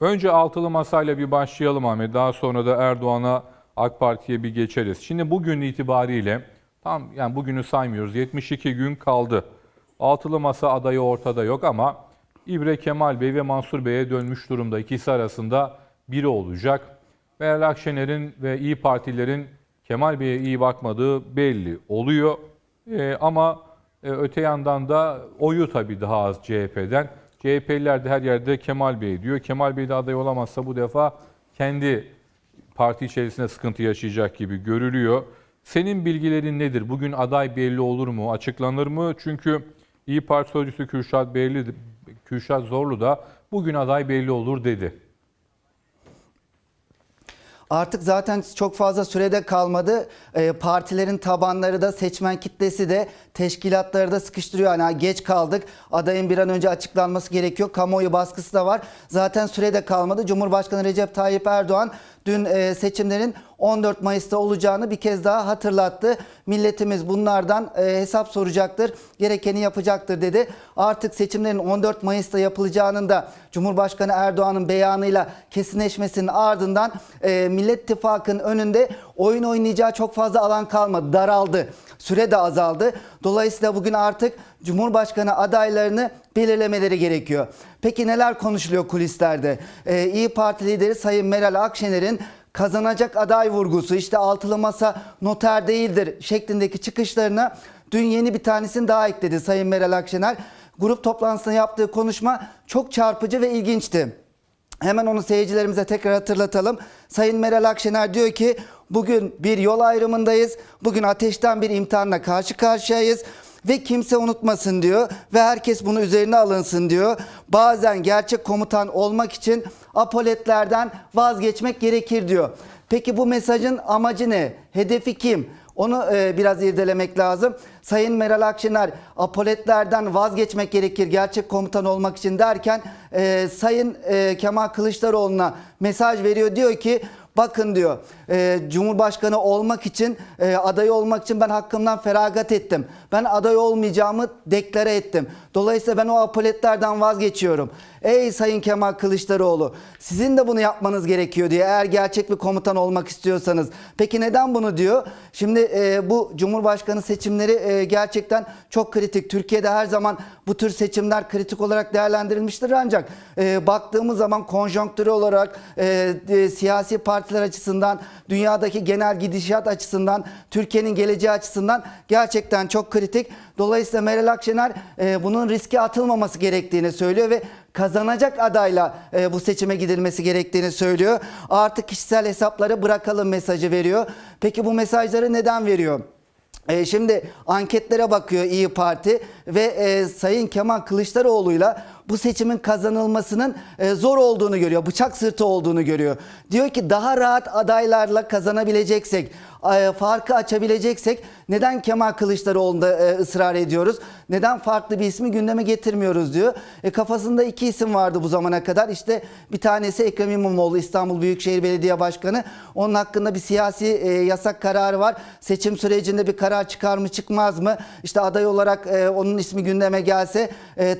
Önce altılı masayla bir başlayalım Ahmet. Daha sonra da Erdoğan'a AK Parti'ye bir geçeriz. Şimdi bugün itibariyle tam yani bugünü saymıyoruz. 72 gün kaldı. Altılı masa adayı ortada yok ama İbre Kemal Bey ve Mansur Bey'e dönmüş durumda. İkisi arasında biri olacak. Meral Akşener'in ve İyi Partilerin Kemal Bey'e iyi bakmadığı belli oluyor. Ee, ama e, öte yandan da oyu tabii daha az CHP'den. CHP'liler de her yerde Kemal Bey diyor. Kemal Bey de aday olamazsa bu defa kendi parti içerisinde sıkıntı yaşayacak gibi görülüyor. Senin bilgilerin nedir? Bugün aday belli olur mu? Açıklanır mı? Çünkü İyi Parti sözcüsü Kürşat Belli, Kürşat Zorlu da bugün aday belli olur dedi. Artık zaten çok fazla sürede kalmadı. Ee, partilerin tabanları da seçmen kitlesi de teşkilatları da sıkıştırıyor. Yani geç kaldık. Adayın bir an önce açıklanması gerekiyor. Kamuoyu baskısı da var. Zaten sürede kalmadı. Cumhurbaşkanı Recep Tayyip Erdoğan dün e, seçimlerin 14 Mayıs'ta olacağını bir kez daha hatırlattı. Milletimiz bunlardan e, hesap soracaktır. Gerekeni yapacaktır dedi. Artık seçimlerin 14 Mayıs'ta yapılacağının da Cumhurbaşkanı Erdoğan'ın beyanıyla kesinleşmesinin ardından e, Millet İttifakı'nın önünde oyun oynayacağı çok fazla alan kalmadı. Daraldı. Süre de azaldı. Dolayısıyla bugün artık Cumhurbaşkanı adaylarını belirlemeleri gerekiyor. Peki neler konuşuluyor kulislerde? Ee, İyi Parti lideri Sayın Meral Akşener'in kazanacak aday vurgusu işte altılı masa noter değildir şeklindeki çıkışlarına dün yeni bir tanesini daha ekledi Sayın Meral Akşener. Grup toplantısında yaptığı konuşma çok çarpıcı ve ilginçti. Hemen onu seyircilerimize tekrar hatırlatalım. Sayın Meral Akşener diyor ki bugün bir yol ayrımındayız. Bugün ateşten bir imtihanla karşı karşıyayız ve kimse unutmasın diyor ve herkes bunu üzerine alınsın diyor. Bazen gerçek komutan olmak için apoletlerden vazgeçmek gerekir diyor. Peki bu mesajın amacı ne? Hedefi kim? Onu e, biraz irdelemek lazım. Sayın Meral Akşener apoletlerden vazgeçmek gerekir gerçek komutan olmak için derken e, Sayın e, Kemal Kılıçdaroğlu'na mesaj veriyor. Diyor ki bakın diyor e, Cumhurbaşkanı olmak için e, aday olmak için ben hakkımdan feragat ettim. Ben aday olmayacağımı deklare ettim. Dolayısıyla ben o apoletlerden vazgeçiyorum. Ey Sayın Kemal Kılıçdaroğlu sizin de bunu yapmanız gerekiyor diye eğer gerçek bir komutan olmak istiyorsanız. Peki neden bunu diyor? Şimdi e, bu Cumhurbaşkanı seçimleri e, gerçekten çok kritik. Türkiye'de her zaman bu tür seçimler kritik olarak değerlendirilmiştir ancak e, baktığımız zaman konjonktürü olarak e, e, siyasi partiler açısından dünyadaki genel gidişat açısından Türkiye'nin geleceği açısından gerçekten çok kritik. Dolayısıyla Meral Akşener e, bunun riske atılmaması gerektiğini söylüyor ve kazanacak adayla e, bu seçime gidilmesi gerektiğini söylüyor. Artık kişisel hesapları bırakalım mesajı veriyor. Peki bu mesajları neden veriyor? E, şimdi anketlere bakıyor İyi Parti ve e, Sayın Kemal Kılıçdaroğlu'yla bu seçimin kazanılmasının e, zor olduğunu görüyor. Bıçak sırtı olduğunu görüyor. Diyor ki daha rahat adaylarla kazanabileceksek, farkı açabileceksek neden Kemal Kılıçdaroğlu'nda e, ısrar ediyoruz? Neden farklı bir ismi gündeme getirmiyoruz diyor. E, kafasında iki isim vardı bu zamana kadar. İşte bir tanesi Ekrem İmamoğlu İstanbul Büyükşehir Belediye Başkanı. Onun hakkında bir siyasi e, yasak kararı var. Seçim sürecinde bir karar çıkar mı çıkmaz mı? İşte aday olarak e, onun ismi gündeme gelse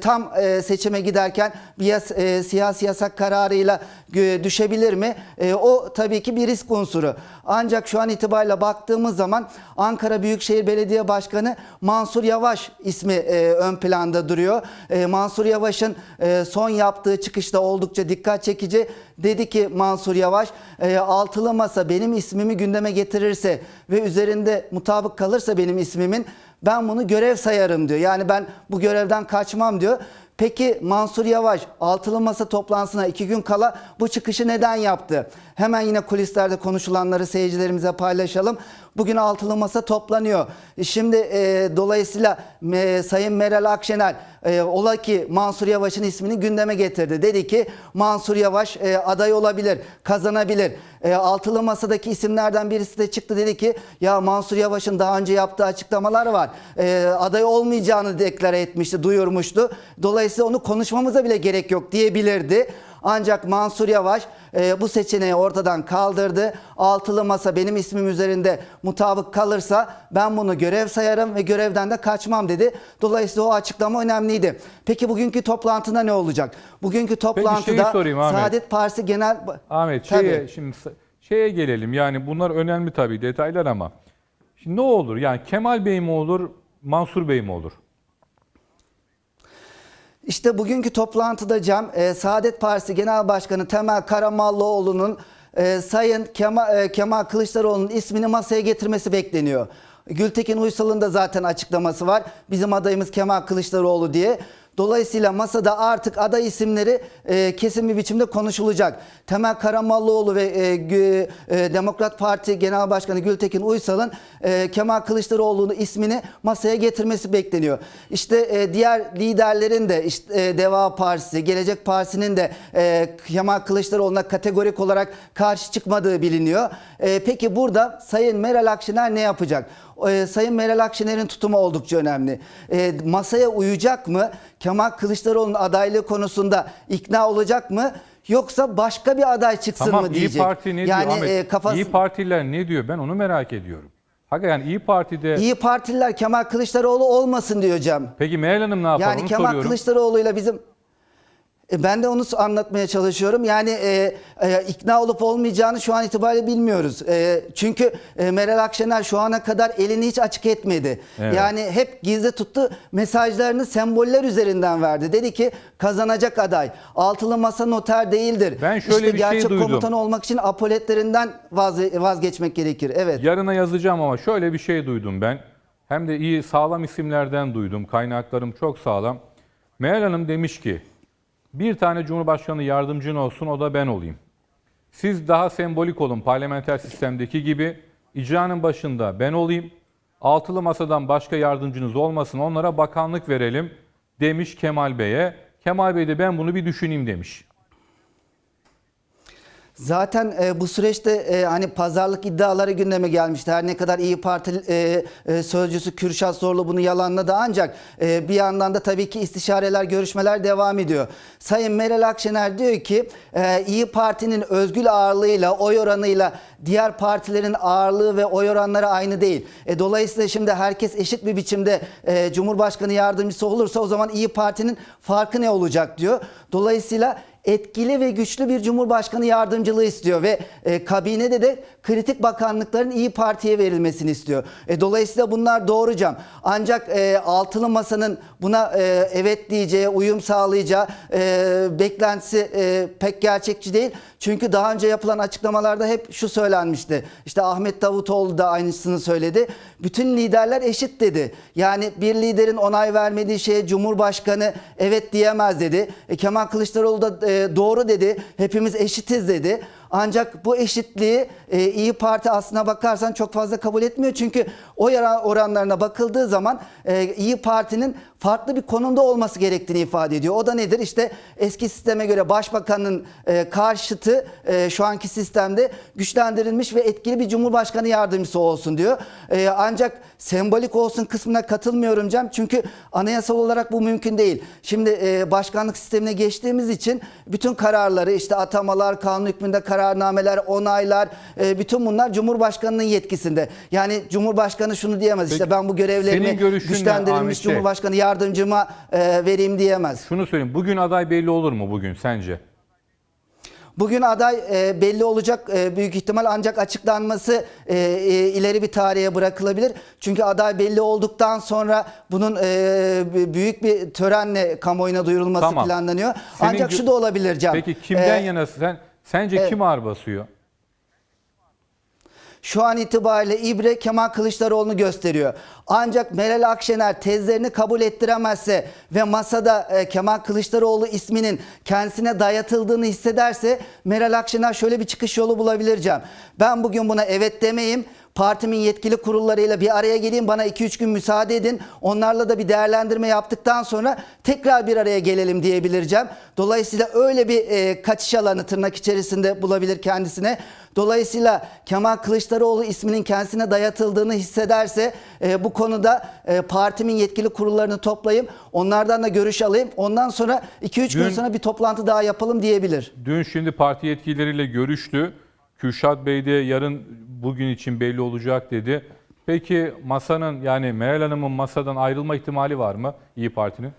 tam seçime giderken bir yas, siyasi yasak kararıyla düşebilir mi? O tabii ki bir risk unsuru. Ancak şu an itibariyle baktığımız zaman Ankara Büyükşehir Belediye Başkanı Mansur Yavaş ismi e, ön planda duruyor. E, Mansur Yavaş'ın e, son yaptığı çıkışta oldukça dikkat çekici. Dedi ki Mansur Yavaş e, altılı masa benim ismimi gündeme getirirse ve üzerinde mutabık kalırsa benim ismimin ben bunu görev sayarım diyor. Yani ben bu görevden kaçmam diyor. Peki Mansur Yavaş altılı masa toplantısına iki gün kala bu çıkışı neden yaptı? Hemen yine kulislerde konuşulanları seyircilerimize paylaşalım. Bugün altılı masa toplanıyor. Şimdi e, dolayısıyla e, Sayın Meral Akşener e, ola ki Mansur Yavaş'ın ismini gündeme getirdi. Dedi ki Mansur Yavaş e, aday olabilir, kazanabilir. E, altılı masadaki isimlerden birisi de çıktı dedi ki ya Mansur Yavaş'ın daha önce yaptığı açıklamalar var. E, aday olmayacağını deklare etmişti, duyurmuştu. Dolayısıyla onu konuşmamıza bile gerek yok diyebilirdi. Ancak Mansur Yavaş e, bu seçeneği ortadan kaldırdı. Altılı masa benim ismim üzerinde mutabık kalırsa ben bunu görev sayarım ve görevden de kaçmam dedi. Dolayısıyla o açıklama önemliydi. Peki bugünkü toplantıda ne olacak? Bugünkü toplantıda sorayım Ahmet. Saadet Partisi Genel Ahmet Tabii. şeye, şimdi şeye gelelim. Yani bunlar önemli tabii detaylar ama. Şimdi ne olur? Yani Kemal Bey mi olur, Mansur Bey mi olur? İşte bugünkü toplantıda Cem, e, Saadet Partisi Genel Başkanı Temel Karamallıoğlu'nun e, Sayın Kemal, e, Kemal Kılıçdaroğlu'nun ismini masaya getirmesi bekleniyor. Gültekin Uysal'ın da zaten açıklaması var. Bizim adayımız Kemal Kılıçdaroğlu diye. Dolayısıyla masada artık aday isimleri e, kesin bir biçimde konuşulacak. Temel Karamallıoğlu ve e, Gü- e, Demokrat Parti Genel Başkanı Gültekin Uysal'ın e, Kemal Kılıçdaroğlu'nun ismini masaya getirmesi bekleniyor. İşte e, diğer liderlerin de işte e, Deva Partisi, Gelecek Partisi'nin de e, Kemal Kılıçdaroğlu'na kategorik olarak karşı çıkmadığı biliniyor. E, peki burada Sayın Meral Akşener ne yapacak? E, Sayın Meral Akşener'in tutumu oldukça önemli. E, masaya uyacak mı? Kemal Kılıçdaroğlu'nun adaylığı konusunda ikna olacak mı? Yoksa başka bir aday çıksın Tamam mı İyi diyecek. Parti ne yani diyor Ahmet? e, kafası İyi Partiler ne diyor? Ben onu merak ediyorum. Hakikaten İyi Parti'de İyi Partililer Kemal Kılıçdaroğlu olmasın diyor Cem. Peki Meral Hanım ne yapar? Yani Kemal soruyorum. Kılıçdaroğlu'yla bizim E, ben de onu anlatmaya çalışıyorum. Yani e, e, ikna olup olmayacağını şu an itibariyle bilmiyoruz. E, çünkü e, Meral Akşener şu ana kadar elini hiç açık etmedi. Evet. Yani hep gizli tuttu. Mesajlarını semboller üzerinden verdi. Dedi ki kazanacak aday. Altılı masa noter değildir. Ben şöyle işte bir şey gerçek duydum. komutan olmak için apoletlerinden vaz- vazgeçmek gerekir. Evet. Yarına yazacağım ama şöyle bir şey duydum ben. Hem de iyi sağlam isimlerden duydum. Kaynaklarım çok sağlam. Meral Hanım demiş ki bir tane Cumhurbaşkanı yardımcın olsun o da ben olayım. Siz daha sembolik olun parlamenter sistemdeki gibi. İcranın başında ben olayım. Altılı masadan başka yardımcınız olmasın onlara bakanlık verelim demiş Kemal Bey'e. Kemal Bey de ben bunu bir düşüneyim demiş. Zaten e, bu süreçte e, hani pazarlık iddiaları gündeme gelmişti. Her ne kadar İyi Parti e, e, sözcüsü Kürşat Zorlu bunu yalanladı ancak e, bir yandan da tabii ki istişareler, görüşmeler devam ediyor. Sayın Meral Akşener diyor ki e, İyi Parti'nin özgül ağırlığıyla, oy oranıyla diğer partilerin ağırlığı ve oy oranları aynı değil. E, dolayısıyla şimdi herkes eşit bir biçimde e, Cumhurbaşkanı yardımcısı olursa o zaman İyi Parti'nin farkı ne olacak diyor. Dolayısıyla etkili ve güçlü bir cumhurbaşkanı yardımcılığı istiyor ve e, kabinede de kritik bakanlıkların iyi Parti'ye verilmesini istiyor. E, dolayısıyla bunlar doğrucam. Ancak e, altılı masanın buna e, evet diyeceği, uyum sağlayacağı e, beklentisi e, pek gerçekçi değil. Çünkü daha önce yapılan açıklamalarda hep şu söylenmişti. İşte Ahmet Davutoğlu da aynısını söyledi. Bütün liderler eşit dedi. Yani bir liderin onay vermediği şeye Cumhurbaşkanı evet diyemez dedi. E, Kemal Kılıçdaroğlu da e, doğru dedi. Hepimiz eşitiz dedi. Ancak bu eşitliği e, İyi Parti aslına bakarsan çok fazla kabul etmiyor. Çünkü o oranlarına bakıldığı zaman e, İyi Parti'nin farklı bir konumda olması gerektiğini ifade ediyor. O da nedir? İşte eski sisteme göre başbakanın e, karşıtı e, şu anki sistemde güçlendirilmiş ve etkili bir cumhurbaşkanı yardımcısı olsun diyor. E, ancak sembolik olsun kısmına katılmıyorum Cem. Çünkü anayasal olarak bu mümkün değil. Şimdi e, başkanlık sistemine geçtiğimiz için bütün kararları işte atamalar, kanun hükmünde kararnameler, onaylar e, bütün bunlar Cumhurbaşkanı'nın yetkisinde. Yani Cumhurbaşkanı şunu diyemez işte ben bu görevlerimi güçlendirilmiş? Cumhurbaşkanı yardımcıma e, vereyim diyemez. Şunu söyleyeyim bugün aday belli olur mu bugün sence? Bugün aday e, belli olacak e, büyük ihtimal ancak açıklanması e, e, ileri bir tarihe bırakılabilir. Çünkü aday belli olduktan sonra bunun e, büyük bir törenle kamuoyuna duyurulması Tamam. planlanıyor. Senin ancak şu da olabilir Can. Peki kimden E, yanasın sen? Sence evet. kim ağır basıyor? Şu an itibariyle İbre Kemal Kılıçdaroğlu'nu gösteriyor. Ancak Meral Akşener tezlerini kabul ettiremezse ve masada e, Kemal Kılıçdaroğlu isminin kendisine dayatıldığını hissederse Meral Akşener şöyle bir çıkış yolu bulabileceğim. Ben bugün buna evet demeyim. Partimin yetkili kurullarıyla bir araya geleyim. Bana 2-3 gün müsaade edin. Onlarla da bir değerlendirme yaptıktan sonra tekrar bir araya gelelim diyebileceğim. Dolayısıyla öyle bir e, kaçış alanı tırnak içerisinde bulabilir kendisine. Dolayısıyla Kemal Kılıçdaroğlu isminin kendisine dayatıldığını hissederse e, bu konuda e, partimin yetkili kurullarını toplayayım. Onlardan da görüş alayım. Ondan sonra 2-3 gün sonra bir toplantı daha yapalım diyebilir. Dün şimdi parti yetkilileriyle görüştü. Kürşat Bey de yarın bugün için belli olacak dedi. Peki masanın yani Meral Hanım'ın masadan ayrılma ihtimali var mı İyi Parti'nin?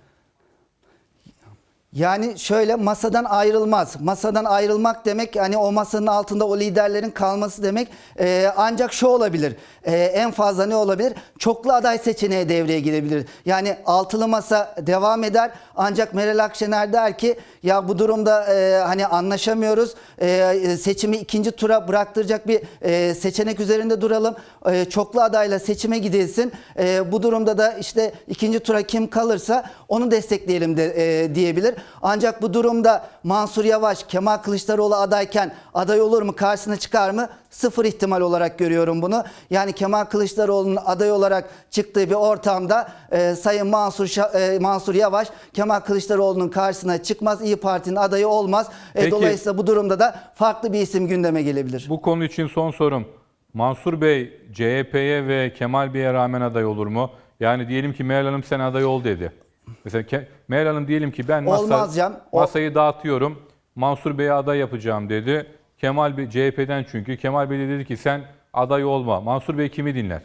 Yani şöyle masadan ayrılmaz. Masadan ayrılmak demek hani o masanın altında o liderlerin kalması demek. Ee, ancak şu olabilir. Ee, en fazla ne olabilir? Çoklu aday seçeneği devreye girebilir. Yani altılı masa devam eder. Ancak Meral Akşener der ki ya bu durumda e, hani anlaşamıyoruz. E, seçimi ikinci tura bıraktıracak bir e, seçenek üzerinde duralım. E, çoklu adayla seçime gidilsin. E, bu durumda da işte ikinci tura kim kalırsa onu destekleyelim de e, diyebilir. Ancak bu durumda Mansur Yavaş, Kemal Kılıçdaroğlu adayken aday olur mu, karşısına çıkar mı? Sıfır ihtimal olarak görüyorum bunu. Yani Kemal Kılıçdaroğlu'nun aday olarak çıktığı bir ortamda e, Sayın Mansur Şa- e, Mansur Yavaş Kemal Kılıçdaroğlu'nun karşısına çıkmaz. İyi Parti'nin adayı olmaz. E, Peki. dolayısıyla bu durumda da farklı bir isim gündeme gelebilir. Bu konu için son sorum. Mansur Bey CHP'ye ve Kemal Bey'e rağmen aday olur mu? Yani diyelim ki Meral Hanım sen aday ol dedi. Mesela Ke- Meral Hanım diyelim ki ben masa, Olmaz Cem. O- masayı dağıtıyorum. Mansur Bey'e aday yapacağım dedi. Kemal Bey CHP'den çünkü. Kemal Bey de dedi ki sen aday olma. Mansur Bey kimi dinler?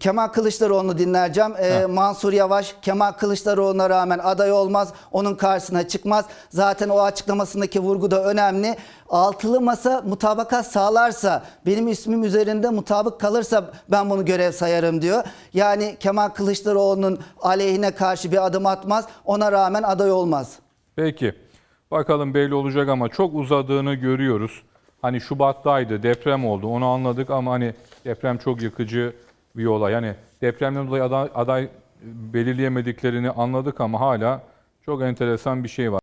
Kemal Kılıçdaroğlu'nu dinleyeceğim. Ee, Mansur Yavaş Kemal Kılıçdaroğlu'na rağmen aday olmaz. Onun karşısına çıkmaz. Zaten o açıklamasındaki vurgu da önemli. Altılı masa mutabakat sağlarsa, benim ismim üzerinde mutabık kalırsa ben bunu görev sayarım diyor. Yani Kemal Kılıçdaroğlu'nun aleyhine karşı bir adım atmaz. Ona rağmen aday olmaz. Peki. Bakalım belli olacak ama çok uzadığını görüyoruz. Hani Şubat'taydı, deprem oldu. Onu anladık ama hani deprem çok yıkıcı bir olay. Yani depremden dolayı aday, aday belirleyemediklerini anladık ama hala çok enteresan bir şey var.